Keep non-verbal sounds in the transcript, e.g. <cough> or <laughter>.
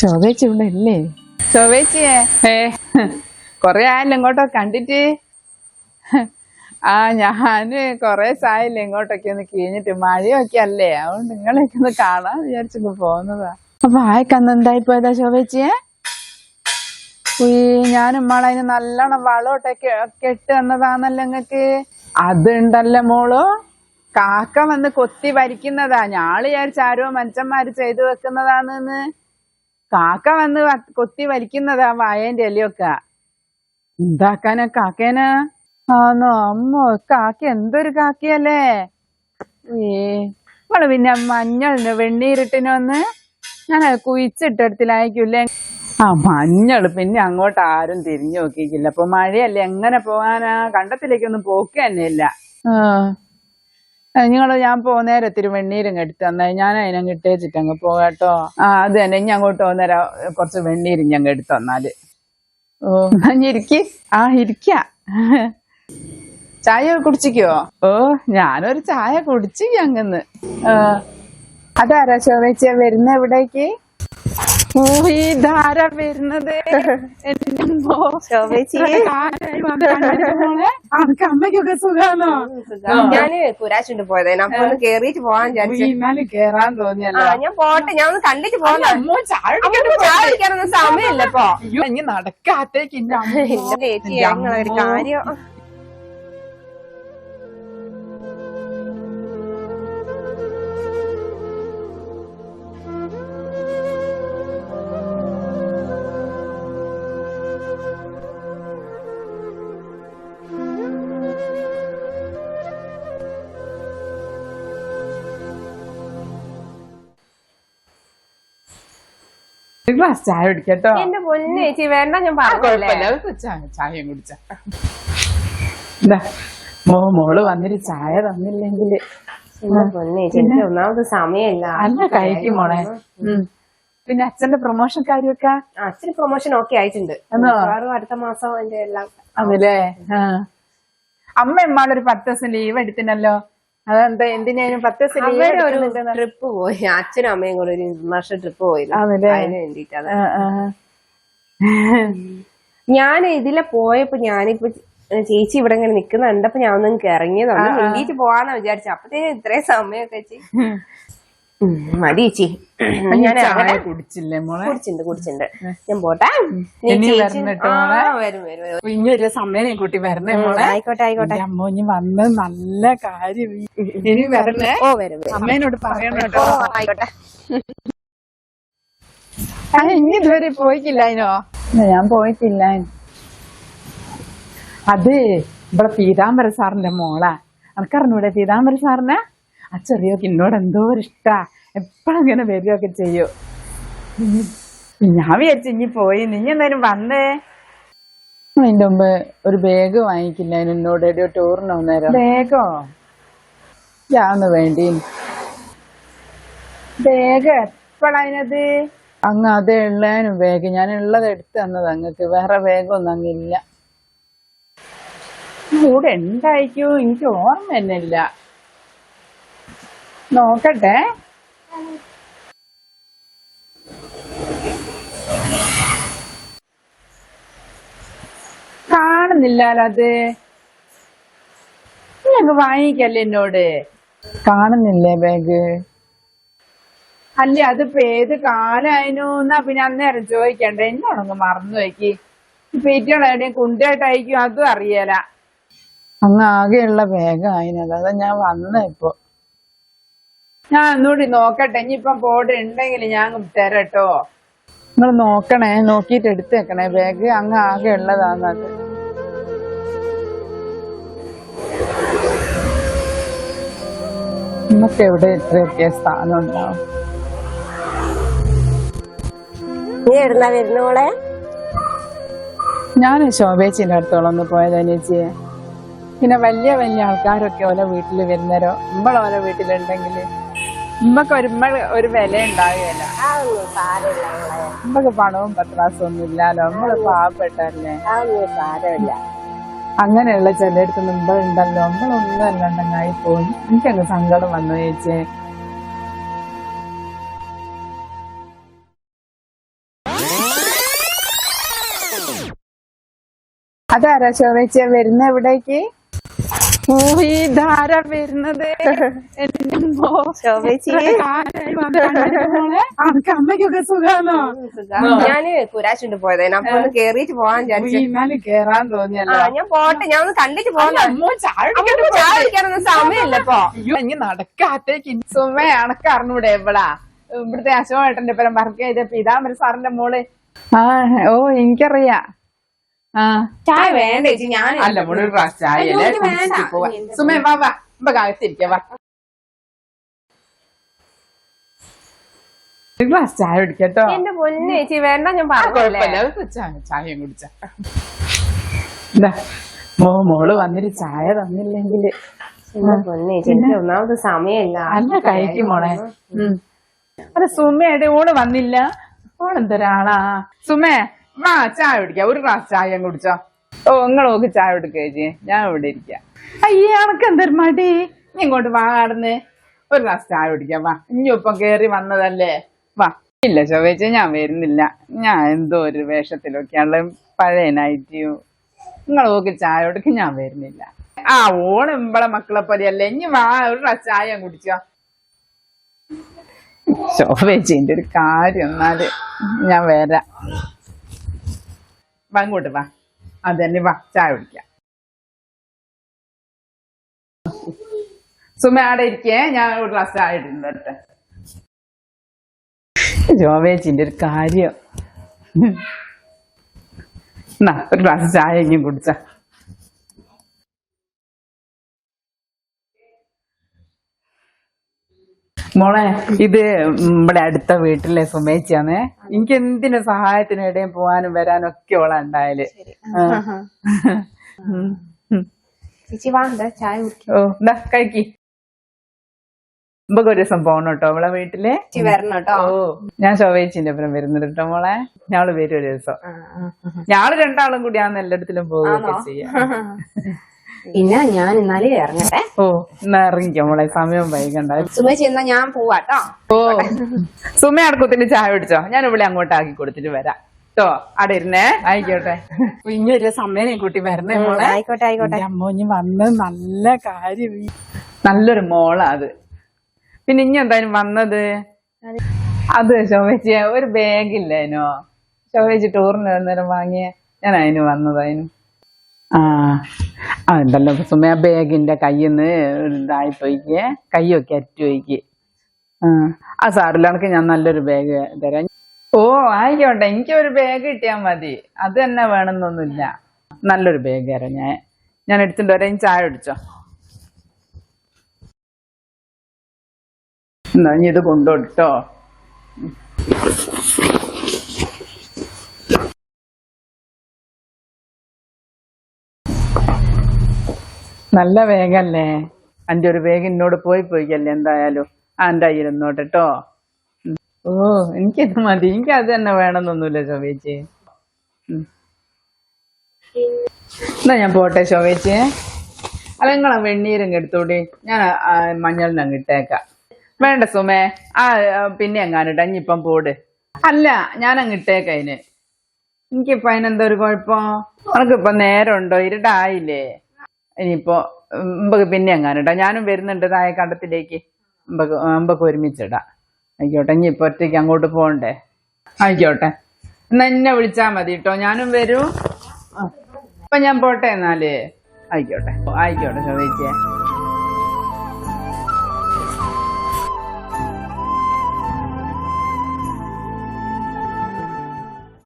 ശോഭേച്ചി ഇവിടെ ഇല്ലേ? ശോഭേച്ചിയെ ഏ കൊറേ ആയല്ലോ ഇങ്ങോട്ടോ കണ്ടിട്ട്. ആ ഞാൻ കൊറേ സായില്ലേ ഇങ്ങോട്ടൊക്കെ ഒന്ന് കീഞ്ഞിട്ട്. മഴയൊക്കെ അല്ലേ? അതുകൊണ്ട് നിങ്ങളെയൊക്കെ ഒന്ന് കാണാൻ വിചാരിച്ചിട്ട് പോകുന്നതാ അപ്പൊ ആയക്കന്ന് എന്തായി പോയതാ ശോഭേച്ചിയെ ഞാനും ഞാൻ ഉമ്മാളതിന് നല്ലോണം വളമൊക്കെ കെട്ട് തന്നതാന്നല്ലോ നിങ്ങക്ക് അതുണ്ടല്ലോ മോളോ. കാക്ക വന്ന് കൊത്തി വരിക്കുന്നതാ. ഞാൾ വിചാരിച്ച ആരോ മനുഷ്യന്മാര് ചെയ്തു വെക്കുന്നതാണെന്ന്. കാക്ക വന്ന് കൊത്തി വലിക്കുന്നതാ വായേന്റെ ഇലയൊക്കെ. എന്താക്കാനാ കാക്കേന? ആന്നോ അമ്മോ കാക്ക എന്തൊരു കാക്കയല്ലേ? ഏ നമ്മൾ പിന്നെ മഞ്ഞളിന് വെണ്ണീരിട്ടിനൊന്ന് ഞാൻ കുഴിച്ചിട്ടെടുത്തിലായിരിക്കില്ലേ ആ മഞ്ഞൾ പിന്നെ അങ്ങോട്ട് ആരും തിരിഞ്ഞു നോക്കിക്കില്ല അപ്പൊ മഴയല്ലേ എങ്ങനെ പോവാനാ? കണ്ടത്തിലേക്കൊന്നും പോക്ക് തന്നെയില്ല. ആ. നിങ്ങൾ ഞാൻ പോ ഇത്തിരി വെണ്ണീരും എടുത്ത് തന്നെ ഞാൻ അതിനങ്ങ് ഇട്ടേച്ചിട്ട് അങ്ങ് പോകാട്ടോ ആ അത് തന്നെ. ഇനി അങ്ങോട്ട് പോകുന്നേരം കുറച്ച് വെണ്ണീരും ഞങ്ങൾ എടുത്തു തന്നാൽ. ഓ ഇനി ആ ഇരിക്ക. ചായ കുടിച്ചിക്കോ? ഓ ഞാനൊരു ചായ കുടിച്ചു അങ്ങന്ന് അതാരാ ചോദിച്ച വരുന്ന എവിടേക്ക് ഓ ധാര വരുന്നത്. എന്റെ അമ്മോ. ശോഭേച്ചി. ഇത്ര കാലായി വന്ന് കണ്ടിട്ട് മോളെ. അനക്ക് അമ്മയ്ക്കൊക്കെ സുഖാണോ ഞാൻ കുരാശുണ്ട് പോയത്. അപ്പൊ ഒന്ന് കേറിയിട്ട് പോവാൻ വിചാരിച്ചു. കേറാൻ തോന്നിയല്ലോ. ഞാൻ പോട്ടെ. ഞാൻ ഒന്ന് കണ്ടിട്ട് പോകാം അമ്മോ ചായ അമ്മ ചായ കുടിക്കാനൊന്നും സമയമില്ല ഇപ്പൊ. അയ്യോ ഇനി നടക്കാത്തേക്ക് ചേച്ചി ഞങ്ങളൊരു കാര്യം ഗ്ലാസ് ചായ കുടിക്കട്ടോ. എന്റെ പൊന്നു ചേച്ചി വേണ്ട ഞാൻ കുഴപ്പമില്ല. അത് ചായ ചായയും കുടിച്ച. മോ മോൾ വന്നിട്ട് ചായ തന്നില്ലെങ്കിൽ. പൊന്നെ ചേച്ചി ഒന്നാമത് സമയമില്ല. അല്ല കഴിക്കും മോളെ. പിന്നെ അച്ഛന്റെ പ്രൊമോഷൻ കാര്യമൊക്കെ? അച്ഛൻ പ്രൊമോഷൻ ഓക്കെ ആയിട്ടുണ്ട്? അടുത്ത മാസം എന്റെ എല്ലാം. അതല്ലേ? അമ്മ എമ്മാളൊരു പത്ത് ദിവസം ലീവ് എടുത്തിനല്ലോ. അതെന്താ? പത്ത് ട്രിപ്പ് പോയി. അച്ഛനും അമ്മയും കൂടെ ഒരു വർഷം ട്രിപ്പ് പോയില്ല അതിന് വേണ്ടിട്ട്. ഞാൻ ഇതിലെ പോയപ്പോ ഞാനിപ്പോ ചേച്ചി ഇവിടെ ഇങ്ങനെ നിക്കുന്ന കണ്ടപ്പോ ഞാൻ ഒന്നും ഇറങ്ങിയതാണ് വേണ്ടിട്ട് പോവാന്നാ വിചാരിച്ചു. അപ്പത്തേനും ഇത്രയും സമയമൊക്കെ വെച്ച്. മതി ചേച്ചി. ഞാൻ ചായ കുടിച്ചില്ലേ മോളെ? കുടിച്ചിട്ടുണ്ട് കുടിച്ചിട്ടുണ്ട്. ഞാൻ പോട്ടെ. നീ ഇനി ചേച്ചി- വരണം കേട്ടോ ആ, മോളെ. വരും വരും വരും. ഇനി ഒരു സമയം കുട്ടി വരണേ മോളെ? ആയിക്കോട്ടെ ആയിക്കോട്ടെ. അമ്മ ഇനി വന്ന് നല്ല കാര്യം ഇനി വരണേ? ഓ വരും അമ്മേനോട് പറയണോട്ടോ ആയിക്കോട്ടെ. ഇനി ഇതുവരെ പോയിട്ടില്ല അതിനോ ഞാൻ പോയിട്ടില്ല. അത് ഇവിടെ പീതാംബര സാറിന്റെ മോളാ. അനക്കറിഞ്ഞൂടെ പീതാംബര സാറിനെ? ആ ചെറിയൊക്കെ എന്നോട് എന്തോ ഒരു ഇഷ്ടാ. എപ്പോഴും ഇങ്ങനെ വരികയൊക്കെ ചെയ്യൂ. ഞാൻ വിചാരിച്ചു ഇനി പോയി. നീ എന്തായാലും വന്നേ. അതിന്റെ മുമ്പ് ഒരു ബാഗ് വാങ്ങിക്കില്ല. എന്നോട് എടിയോ ടൂറിന് വന്നേരം. ബാഗോ ഞാന്ന് വേണ്ടി. ബാഗ് എപ്പോഴതിനത് അങ്ങ് അതേ ഉള്ളതിനും ബാഗ് ഞാൻ ഉള്ളത് എടുത്തു തന്നത് അങ്ങക്ക്. വേറെ ബാഗൊന്നും അങ്ങില്ല കൂടെ ഉണ്ടായിക്കോ എനിക്ക് ഓർമ്മ തന്നെ ഇല്ല നോക്കട്ടെ. കാണുന്നില്ലാലോ അത്? ഞങ്ങ വാങ്ങിക്കല്ലേ എന്നോട്? കാണുന്നില്ലേ ബാഗ്? അല്ലേ അതിപ്പോ ഏത് കാലായിരുന്നു എന്നാ പിന്നെ അന്നേരം ചോദിക്കണ്ടേ. എന്നോടൊന്ന് മറന്നു ഇപ്പൊ ഏറ്റവും എവിടെയും കുണ്ടായിട്ടായിരിക്കും അതും അറിയല. അങ്ങ് ആകെയുള്ള ബാഗായിനത് അതാ ഞാൻ വന്നേ ഇപ്പൊ. ഞാൻ ഒന്നുകൂടി നോക്കട്ടെ. ഇനിയിപ്പം ബോർഡ് ഉണ്ടെങ്കിൽ ഞാൻ തരട്ടോ. നിങ്ങൾ നോക്കണേ നോക്കിട്ട് എടുത്തേക്കണേ. ബാഗ് അങ്ങ് ആകെ ഉള്ളതാന്നത് നമുക്ക് എവിടെ ഇത്രയൊക്കെ സ്ഥാനം ഉണ്ടാവും? നീ എവിടുന്നാ വരുന്നോളെ ഞാൻ ശോഭേച്ചിന്റെ അടുത്തോളം ഒന്ന് പോയത് അനിയച്ചിയെ പിന്നെ വലിയ വലിയ ആൾക്കാരൊക്കെ ഓല വീട്ടിൽ വരുന്നവരോ നമ്മളോല വീട്ടിലുണ്ടെങ്കിൽ ഉമ്മക്ക് ഒരു ഒരു വില ഉണ്ടാകുകയില്ല അതൊന്നും സാരമില്ല. മോളെ ഉമ്മക്ക് പണവും പത്രാസും ഒന്നും ഇല്ലാലോ? നമ്മൾ പാവപ്പെട്ടല്ലേ അതൊന്നും സാരമില്ല. അങ്ങനെയുള്ള ചിലയിടത്ത് ഉണ്ടല്ലോ നമ്മളൊന്നും അല്ലാണ്ടങ്ങായി പോകും എനിക്കങ്ങ് സങ്കടം വന്നു ചേച്ചേ. അതാരാ ശോഭേച്ചിയ വരുന്ന എവിടേക്ക്? ഈ ധാര വരുന്നത്. അമ്മയ്ക്കൊക്കെ സുഖാണോ? ഞാൻ കുരാശുണ്ട് പോയത്. അപ്പൊ ഒന്ന് കേറിയിട്ട് പോവാൻ വിചാരിച്ചു. ഇന്നാൽ കേറാൻ തോന്നിയല്ലോ. ഞാൻ പോട്ടെ. ഞാൻ ഒന്ന് കണ്ടിട്ട് പോകാം അമ്മോ ചായ അമ്മയ്ക്ക് ചായ കുടിക്കാനൊന്നും സമയമില്ല ഇപ്പൊ. ഇനി നടക്കാത്തേക്ക് സുമയാണ് കറന്നൂടെ എവിടാ ഇവിടുത്തെ അശോകേട്ടന്റെ പേരം വർക്ക് ചെയ്ത പിതാമര സാറിന്റെ മോൾ. ആ ഓ എനിക്കറിയാ. ചായ വേണ്ട ചേച്ചി ഞാൻ അല്ല മോൾ ഒരു ഗ്ലാസ് ചായ അല്ലേ കുടിച്ചിട്ട് പോവാം. സുമേ വാ വാ. ഇപ്പൊ കാലത്തിരിക്ക വാ. ഒരു ഗ്ലാസ് ചായ കുടിക്കട്ടോ. എന്റെ പൊന്നു ചേച്ചി വേണ്ട ഞാൻ പറഞ്ഞു ചായ കുടിച്ച. മോ മോൾ വന്നിട്ട് ചായ തന്നില്ലെങ്കിൽ എന്റെ പൊന്നു ചേച്ചി എനിക്ക് ഒന്നാമത് സമയമില്ല. അല്ല കഴിക്കും മോളെ. അത് സുമയുടെ ഓൾ വന്നില്ല. ഓളെന്തൊരാളാ സുമേ വാ ചായ കുടിക്കാം. ഒരു ഗ്ലാസ് ചായ കുടിച്ചോ. ഓ നിങ്ങൾ നോക്ക് ചായ കൊടുക്കുക ചേച്ചി. ഞാൻ ഇവിടെ ഇരിക്കാം. അയ്യേ അനക്ക് എന്തൊരു മടി. നീ ഇങ്ങോട്ട് വാ ഒരു ഗ്ലാസ് ചായ കുടിക്കാം. വാ. ഇനി ഇപ്പം കേറി വന്നതല്ലേ. വാ. ഇല്ല ചൊവ്വേച്ച ഞാൻ വരുന്നില്ല. ഞാൻ എന്തോ ഒരു വേഷത്തിലൊക്കെയാണല്ലോ. പഴയ നൈറ്റിയും നിങ്ങൾ നോക്ക് ചായ കൊടുക്കും ഞാൻ വരുന്നില്ല. ആ ഓണം ഇമ്പളെ മക്കളെ പോലെയല്ലേ. ഇനി വാ ഒരു ഗ്ലാസ് ചായ കുടിച്ചോ. ചോവേച്ചിന്റെ ഒരു കാര്യം എന്നാൽ ഞാൻ വരാം. വാ ഇങ്ങോട്ട് വാ. അതന്നെ വാ ചായ കുടിക്കാം. സുമ ആടെ ഇരിക്കേ? ഞാൻ ഒരു ഗ്ലാസ് ചായ ഇടുന്നുണ്ട് ജോവേച്ചിന്റെ ഒരു കാര്യം. എന്നാ ഒരു ഗ്ലാസ് ചായ ഇങ്ങനെ കുടിച്ച. മോളെ ഇത് നമ്മുടെ അടുത്ത വീട്ടിലെ സുമേച്ചിയാണേ. എനിക്ക് എന്തിനു സഹായത്തിന് ഇടയും പോവാനും വരാനും ഒക്കെ ഓളെ ഉണ്ടായാൽ. ചേച്ചി ചായ കുടിക്കും. ഓ എന്താ കഴിക്കി. നമുക്ക് ഒരു ദിവസം പോണം കേട്ടോ അവളെ വീട്ടിൽ. ചേച്ചി വരണം കേട്ടോ ഓ ഞാൻ ശോഭേച്ചിന്റെ അപ്പുറം വരുന്നുണ്ട് കേട്ടോ മോളെ. ഞങ്ങൾ വരും ഒരു ദിവസം. ഞങ്ങൾ രണ്ടാളും കൂടിയാണ് എല്ലായിടത്തിലും പോവുകയൊക്കെ ചെയ്യാം. <laughs> പിന്നെ ഞാൻ എന്നാൽ ഇറങ്ങട്ടെ. ഓ എന്നാ ഇറങ്ങിക്കോ മോളെ. സമയം വൈകണ്ട. സുമേച്ചി എന്നാ ഞാൻ പോവാട്ടോ ഓ സുമ അടക്കത്തിന് ചായ പിടിച്ചോ ഞാൻ ഇവിടെ അങ്ങോട്ട് ആക്കി കൊടുത്തിട്ട് വരാം. കേട്ടോ അവിടെ ഇരുന്നേ. ആയിക്കോട്ടെ. ഇനി ഒരു സമയം കൂട്ടി വരണേ മോളെ. ആയിക്കോട്ടെ ആയിക്കോട്ടെ. വന്നത് നല്ല കാര്യം നല്ലൊരു മോളാ അത്. പിന്നെ ഇനി എന്തായാലും വന്നത്? അത് ശോഭേച്ചി ഒരു ബാഗില്ലേനോ ശോഭേച്ചി ടൂറിന് അന്നേരം വാങ്ങിയ. ഞാൻ അതിന് വന്നതായിനു ആ ആ ഉണ്ടല്ലോ സുമ ബാഗിന്റെ കയ്യിൽ നിന്ന് ഇതായി പോയിക്കേ. കൈയൊക്കെ അറ്റു പോയിക്ക്. ആ ആ സാറിലാണെങ്കിൽ ഞാൻ നല്ലൊരു ബാഗ് തരാം. ഓ ആയിക്കോട്ടെ. എനിക്ക് ഒരു ബാഗ് കിട്ടിയാൽ മതി. അത് തന്നെ വേണമെന്നൊന്നുമില്ല നല്ലൊരു ബാഗ് തരാം ഞാൻ. ഞാൻ എടുത്തിട്ട് വരാം ചായ അടിച്ചോ എന്നാ ഇനി ഇത് കൊണ്ടുപോട്ടോ നല്ല വേഗല്ലേ? എന്റെ ഒരു വേഗം എന്നോട് പോയി പോയിക്കല്ലേ എന്തായാലും. ആ എന്റെ കയ്യിലിരുന്നോട്ടെ കേട്ടോ ഓ എനിക്കിത് മതി. എനിക്ക് അത് തന്നെ വേണമെന്നൊന്നുമില്ല ശോഭേച്ചി. എന്നാ ഞാൻ പോട്ടെ ശോഭേച്ചി. അല്ല നിങ്ങളെ വെണ്ണീരും എടുത്തോടി. ഞാൻ ആ മഞ്ഞളിന് അങ്ങ് ഇട്ടേക്കാം. വേണ്ട സുമേ. ആ പിന്നെ എങ്ങാനിട്ട ഇനിയിപ്പം പോട്. അല്ല ഞാൻ അങ്ങ് ഇട്ടേക്ക അതിന്. എനിക്കിപ്പ അതിനെന്തൊരു കുഴപ്പം? ഉനക്കിപ്പോ നേരം ഉണ്ടോ ഇരുട്ടായില്ലേ ഇനിയിപ്പോ മുമ്പക്ക് പിന്നെ എങ്ങാനിട്ടാ. ഞാനും വരുന്നുണ്ട് നായ കണ്ടത്തിലേക്ക് മുമ്പക്ക് മുമ്പക്ക് ഒരുമിച്ചിടാം. ആയിക്കോട്ടെ ഇനി ഇപ്പൊ ഒറ്റയ്ക്ക് അങ്ങോട്ട് പോകണ്ടേ? ആയിക്കോട്ടെ. എന്നാ എന്നെ വിളിച്ചാ മതി കേട്ടോ ഞാനും വരൂ. ഇപ്പൊ ഞാൻ പോട്ടെ എന്നാൽ. ആയിക്കോട്ടെ. ആയിക്കോട്ടെ ചോദിച്ചേ